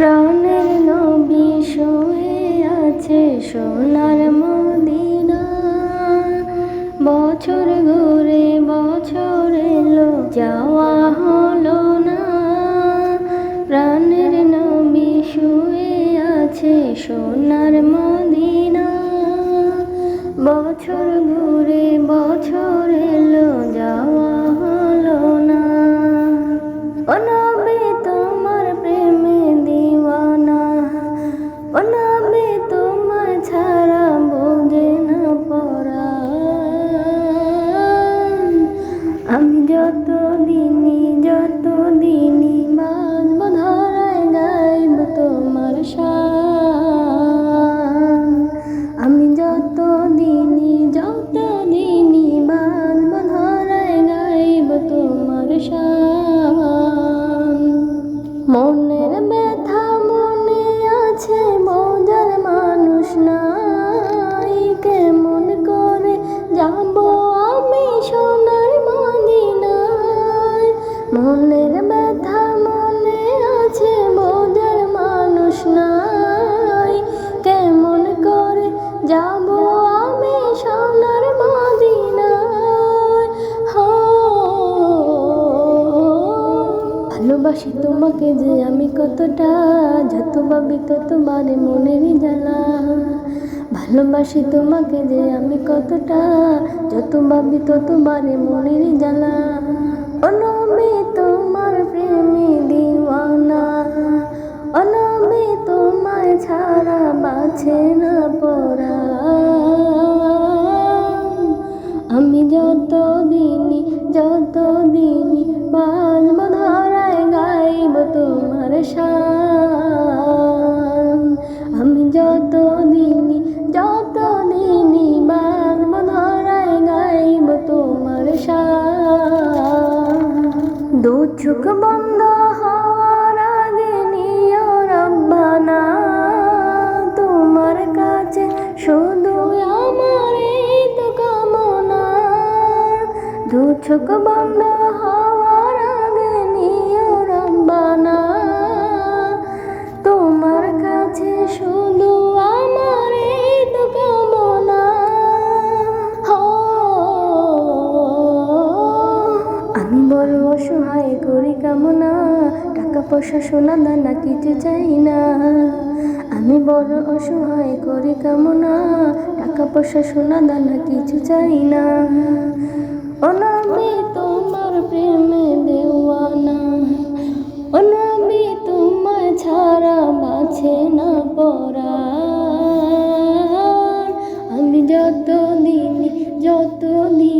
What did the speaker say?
প্রাণের নবী শুয়ে আছে সোনার মদিনা। বছর ঘুরে বছর এলো, যাওয়া হলো না। প্রাণের নবী শুয়ে আছে সোনার মদিনা। বছর ঘুরে মনের ব্যথা মনে আছে বোঝার মানুষ নাই। কেমন করে যাব আমি সোনার মদিনায়? ভালোবাসি তোমাকে যে আমি কতটা যত ভাবি ততবারে মনেরই জ্বালা। ভালোবাসি তোমাকে যে আমি কতটা যত ভাবি ততবারে মনেরই জ্বালা। অনবে তোমার প্রেমে চোখ বন্ধ হওয়ার আগে নিও রব্বানা। তোমার কাছে শুধু আমার তো কামনা। দু চোখ বন্ধ হওয়ার আমি বড় অসহায় করি কামনা, টাকা পয়সা, সোনা দানা কিছু চাই না। আমি বড় অসহায় করি কামনা, টাকা পয়সা, সোনা দানা কিছু চাই না। অনামি তোমার প্রেমে দেওয়ানা, অনামি তোমার ছাড়া বাছে না পড়া আমি যত দিন যত দিন বাজব